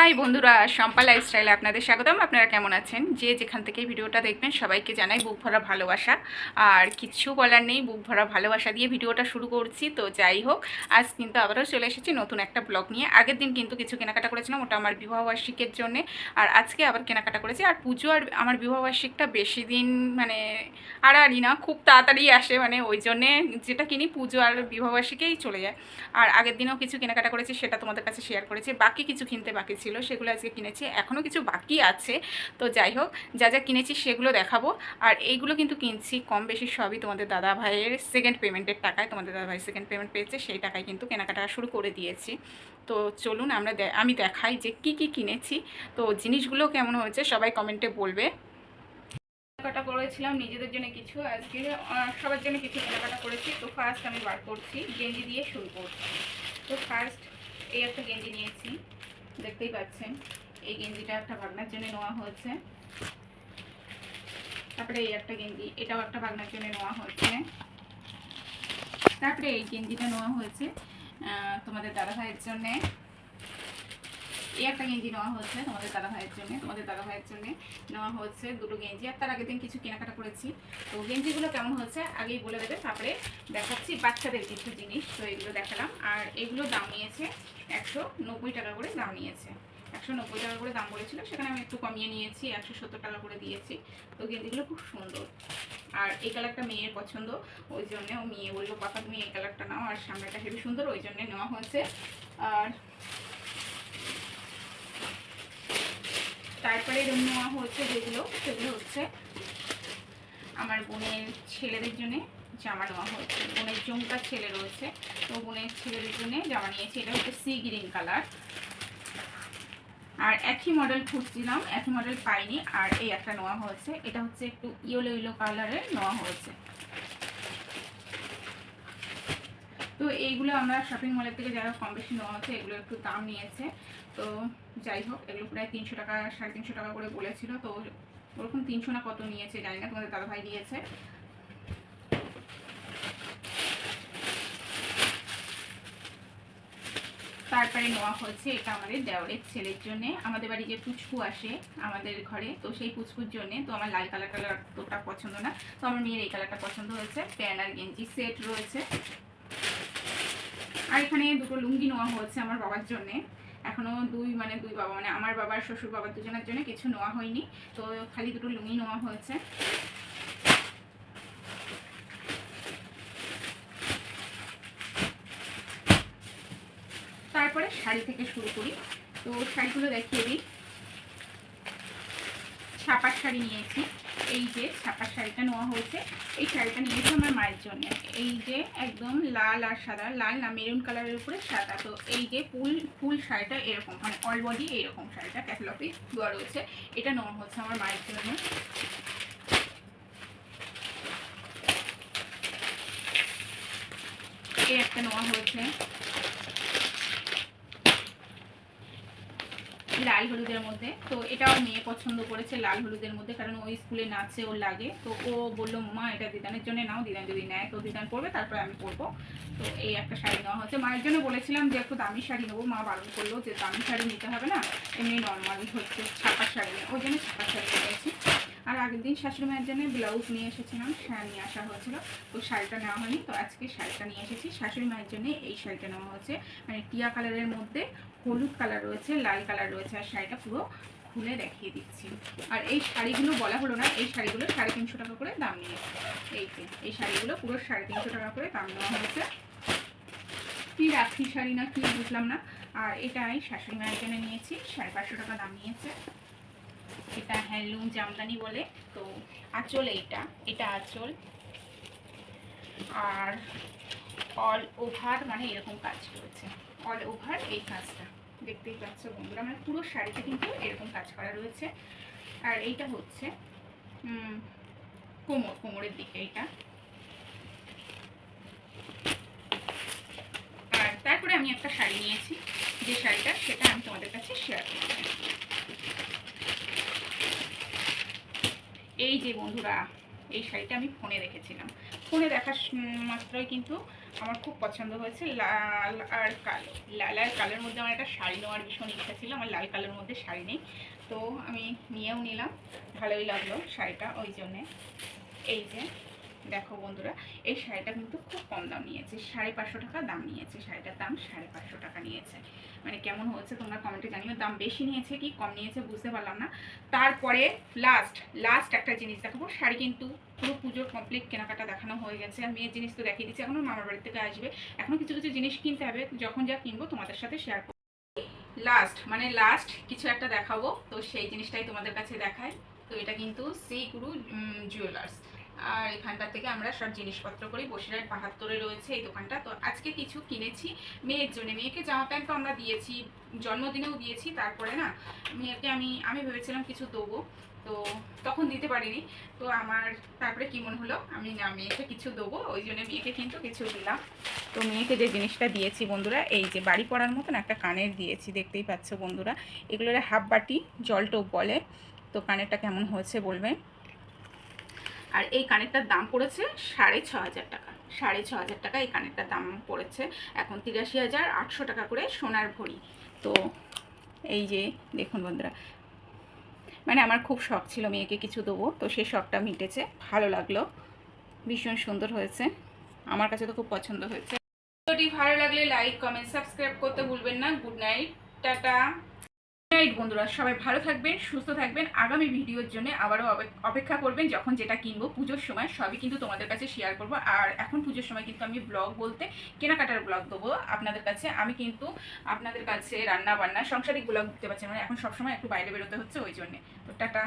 High বন্ধুরা শম্পা লাইফস্টাইলে আপনাদের স্বাগতম। আপনারা কেমন আছেন? যে যেখান থেকে ভিডিওটা দেখবেন, সবাইকে জানাই বুক ভরা ভালোবাসা। আর কিচ্ছু বলার নেই, বুক ভরা ভালোবাসা দিয়ে ভিডিওটা শুরু করছি। তো যাই হোক, আজ কিন্তু আবারও চলে এসেছি নতুন একটা ব্লগ নিয়ে। আগের দিন কিন্তু কিছু কেনাকাটা করেছিলাম, ওটা আমার বিবাহবার্ষিকের জন্যে। আর আজকে আবার কেনাকাটা করেছি। আর পুজো আর আমার বিবাহবার্ষিকটা বেশি দিন মানে আড়াআড়ি না, খুব তাড়াতাড়ি আসে। মানে ওই জন্যে যেটা কিনি, পুজো আর বিবাহবার্ষিকেই চলে যায়। আর আগের দিনেও কিছু কেনাকাটা করেছি, সেটা তোমাদের কাছে শেয়ার করেছি। বাকি কিছু কিনতে বাকি ছিল। সেগুলো আজকে কিনেছি। এখনও কিছু বাকি আছে। তো যাই হোক, যা যা কিনেছি সেগুলো দেখাবো। আর এইগুলো কিন্তু কিনছি কম বেশি সবই তোমাদের দাদা ভাইয়ের সেকেন্ড পেমেন্টের টাকায়। তোমাদের দাদা ভাই সেকেন্ড পেমেন্ট পেয়েছে, সেই টাকায় কিন্তু কেনাকাটা শুরু করে দিয়েছি। তো চলুন আমরা আমি দেখাই যে কি কি কিনেছি। তো জিনিসগুলো কেমন হয়েছে সবাই কমেন্টে বলবে। কেনাকাটা করেছিলাম নিজেদের জন্য কিছু। আজকে সবার জন্য কিছু কেনাকাটা করেছি। তো ফার্স্ট আমি বার করছি, গেঞ্জি দিয়ে শুরু করছি। তো ফার্স্ট এই একটা গেঞ্জি নিয়েছি। দেখতেই পাচ্ছেন, এই গেঞ্জিটা একটা ভাগনার জন্য নেওয়া হয়েছে। তারপরে এই একটা গেঞ্জি, এটাও একটা ভাগনার জন্য নেওয়া হয়েছে। তারপরে এই গেঞ্জিটা নেওয়া হয়েছে তোমাদের দাদা ভাইয়ের জন্যে। এই একটা গেঞ্জি নেওয়া হচ্ছে তোমাদের দাদা ভাইয়ের জন্য, তোমাদের দাদা ভাইয়ের জন্য নেওয়া হচ্ছে দুটো গেঞ্জি। আর তার আগের দিন কিছু কেনাকাটা করেছি। তো গেঞ্জিগুলো কেমন হচ্ছে আগেই বলে দেবে, তারপরে দেখাচ্ছি বাচ্চাদের কিছু জিনিস। তো এগুলো দেখালাম। আর এগুলো দাম নিয়েছে একশো নব্বই টাকা করে দাম নিয়েছে। একশো নব্বই টাকা করে দাম বলেছিল, সেখানে আমি একটু কমিয়ে নিয়েছি, একশো সত্তর টাকা করে দিয়েছি। তো গেঞ্জিগুলো খুব সুন্দর। আর এই কালারটা মেয়ের পছন্দ, ওই জন্যে ও মেয়ে বলল পাপা তুমি এই কালারটা নাও, আর সামনেটা হেবি সুন্দর। ওই জন্যে নেওয়া হয়েছে। আর তারপরে রুম নেওয়া হচ্ছে যেগুলো, সেগুলো হচ্ছে আমার বোনের ছেলেদের জন্য জামা নেওয়া হয়েছে। বোনের জমকা ছেলে রয়েছে, তো বোনের ছেলেদের জন্য জামা নিয়েছি। এটা হচ্ছে সি গ্রিন কালার। আর একই মডেল খুঁজছিলাম, একই মডেল পাইনি, আর এই একটা নেওয়া হয়েছে। এটা হচ্ছে একটু ইয়েলো ইয়েলো কালারের নেওয়া হয়েছে। তো এইগুলো আমরা শপিং মলের থেকে যারা কম বেশি নেওয়া হচ্ছে, এগুলো একটু দাম নিয়েছে। তো যাই হোক, এগুলো প্রায় তিনশো টাকা, সাড়ে তিনশো টাকা করে বলেছিল। তো ওরকম তিনশো না কত নিয়েছে জানি না, তোমাদের দাদাভাই দিয়েছে। তারপরে নেওয়া হয়েছে এটা আমাদের দেওয়ারের ছেলের জন্য। আমাদের বাড়ি যে পুচকু আসে আমাদের ঘরে, তো সেই পুচকুর জন্য। তো আমার লাল কালার কালার তোটা পছন্দ না। তো আমার মেয়ের এই কালারটা পছন্দ হয়েছে। প্যান্ট আর গেঞ্জি সেট রয়েছে। আর এখানে দুটো লুঙ্গি নেওয়া হয়েছে আমার বাবার জন্যে। এখনও দুই মানে দুই বাবা মানে আমার বাবার শ্বশুর বাবার দুজনের জন্য কিছু নেওয়া হয়নি। তো খালি দুটো লুঙ্গি নেওয়া হয়েছে। তারপরে শাড়ি থেকে শুরু করি। তো শাড়িগুলো দেখিয়ে দিই। ছাপার শাড়ি নিয়েছি। এই যে ছাপার শাড়িটা নেওয়া হয়েছে, এই শাড়িটা নিয়েছি আমার মায়ের জন্য। এই যে একদম লাল আর সাদা, লাল না মেরুন কালারের উপরে সাদা। তো এই যে ফুল ফুল শাড়িটা এরকম মানে অল বডি এরকম শাড়িটা ক্যাটালগে দেওয়া রয়েছে। এটা নেওয়া হচ্ছে আমার মায়ের জন্য। এই একটা নেওয়া হয়েছে। লাল হলুদের মধ্যে। তো এটাও মেয়ে পছন্দ করেছে লাল হলুদের মধ্যে, কারণ ওই স্কুলে নাচে ওর লাগে। তো ও বলল, মা, এটা দিদানের জন্য নাও, দিদান যদি নেয় তো দিদান পরবে, তারপরে আমি পরবো। তো এই একটা শাড়ি নেওয়া হচ্ছে মায়ের জন্য বলেছিলাম যে, একটু দামি শাড়ি নেব। মা বারণ করল যে, দামি শাড়ি নিতে হবে না, এমনি নর্মালি হচ্ছে ছাপার শাড়ি। ওই জন্য ছাপার শাড়ি নিয়েছি। আর আগের দিন শাশুড়ি মায়ের জন্য ব্লাউজ নিয়ে এসেছিলাম, শাড়ি নিয়ে আসা হয়েছিল। তো শাড়িটা নেওয়া হয়নি, তো আজকে শাড়িটা নিয়ে এসেছি। শাশুড়ি মায়ের জন্য এই শাড়িটা নেওয়া হয়েছে। মানে টিয়া কালারের মধ্যে হলুদ কালার রয়েছে, লাল কালার রয়েছে, আর শাড়িটা পুরো খুলে দেখিয়ে দিচ্ছি। আর এই শাড়িগুলো বলা হলো না, এই শাড়িগুলো সাড়ে তিনশো টাকা করে দাম নিয়েছে এই যে, এই শাড়িগুলো পুরো সাড়ে তিনশো টাকা করে দাম নেওয়া হয়েছে। কি রাখি শাড়ি না কি বুঝলাম না। আর এটা আমি শাশুড়ি মায়ের জন্য নিয়েছি, সাড়ে পাঁচশো টাকা দাম নিয়েছে। এটা হ্যান্ডলুম জামদানি বলে, তো আঁচল এইটা, এটা আঁচল। আর অল ওভার মানে এরকম কাজ রয়েছে অল ওভার এই কাজটা, দেখতেই পাচ্ছ বন্ধুরা মানে পুরো শাড়িতে কিন্তু এরকম কাজ করা রয়েছে। আর এইটা হচ্ছে কোমর, কোমরের দিকে এইটা। আর তারপরে আমি একটা শাড়ি নিয়েছি, যে শাড়িটা সেটা আমি তোমাদের কাছে শেয়ার করব। এই যে বন্ধুরা, এই শাড়িটা আমি ফোনে দেখেছিলাম ফোনে দেখার মাত্রই কিন্তু আমার খুব পছন্দ হয়েছে লাল আর কালো। লাল আর কালোর মধ্যে আমার একটা শাড়ি নেওয়ার ভীষণ ইচ্ছা ছিল, আমার লাল কালোর মধ্যে শাড়ি নেই। তো আমি নিয়েও নিলাম, ভালোই লাগল শাড়িটা ওই জন্যে। এই যে দেখো বন্ধুরা, এই শাড়িটা কিন্তু খুব কম দাম নিয়েছে, সাড়ে পাঁচশো টাকা দাম নিয়েছে, শাড়িটার দাম সাড়ে পাঁচশো টাকা নিয়েছে। মানে কেমন হয়েছে তোমরা কমেন্টে জানিও, দাম বেশি নিয়েছে কি কম নিয়েছে বুঝতে পারলাম না। তারপরে লাস্ট লাস্ট একটা জিনিস দেখাবো, শাড়ি কিন্তু পুরো পুজোর কমপ্লিট কেনাকাটা দেখানো হয়ে গেছে। আর মেয়ের জিনিস তো দেখিয়ে দিচ্ছি এখনও মামার বাড়ি থেকে আসবে। এখনও কিছু কিছু জিনিস কিনতে হবে, যখন যা কিনবো তোমাদের সাথে শেয়ার করব। লাস্ট মানে লাস্ট কিছু একটা দেখাবো, তো সেই জিনিসটাই তোমাদের কাছে দেখায় তো এটা কিন্তু শ্রী গুরু জুয়েলার্স আর এখানটা থেকে আমরা সব জিনিসপত্র করি। বসিরহাট বাহাত্তরে রয়েছে এই দোকানটা। তো আজকে কিছু কিনেছি। মেয়ের জন্য। মেয়েকে জামা প্যান্ট তো আমরা দিয়েছি, জন্মদিনেও দিয়েছি। তারপরে না, মেয়েকে আমি আমি ভেবেছিলাম কিছু দেবো। তো তখন দিতে পারিনি। তো আমার, তারপরে কি মনে হলো? আমি না, মেয়েকে কিছু দেবো। ওই জন্য মেয়েকে কিন্তু কিছু দিলাম। তো মেয়েকে যে জিনিসটা দিয়েছি বন্ধুরা, এই যে বাড়ি পড়ার মতন একটা কানের দিয়েছি। দেখতেই পাচ্ছ বন্ধুরা। এগুলোর হাফ বাটি জল টোপ বলে। তো কানেরটা কেমন হয়েছে বলবেন আর এই কানেরটার দাম পড়েছে সাড়ে ছ হাজার টাকা। সাড়ে ছ হাজার টাকা এই কানেরটার দাম পড়েছে। এখন তিরাশি হাজার আটশো টাকা করে সোনার ভরি। তো এই যে দেখুন বন্ধুরা মানে আমার খুব শখ ছিল মেয়েকে কিছু দেবো, তো সেই শখটা মিটেছে, ভালো লাগল, ভীষণ সুন্দর হয়েছে, আমার কাছে তো খুব পছন্দ হয়েছে। ভিডিওটি ভালো লাগলে লাইক কমেন্ট সাবস্ক্রাইব করতে ভুলবেন না। Good night tata. নাইট বন্ধুরা। সবাই ভালো থাকবেন, সুস্থ থাকবেন। আগামী ভিডিওর জন্য আবারও অপেক্ষা করবেন যখন যেটা কিনবো। পুজোর সময় সবই কিন্তু তোমাদের কাছে শেয়ার করব। আর এখন পুজোর সময় কিন্তু আমি ব্লগ বলতে কেনাকাটার ব্লগ দেবো আপনাদের কাছে। আমি কিন্তু আপনাদের কাছে রান্না বান্না সংসারিক ব্লগ দিতে পারছি মানে এখন সবসময় একটু বাইরে বেরোতে হচ্ছে, ওই জন্যে। তো টাটা।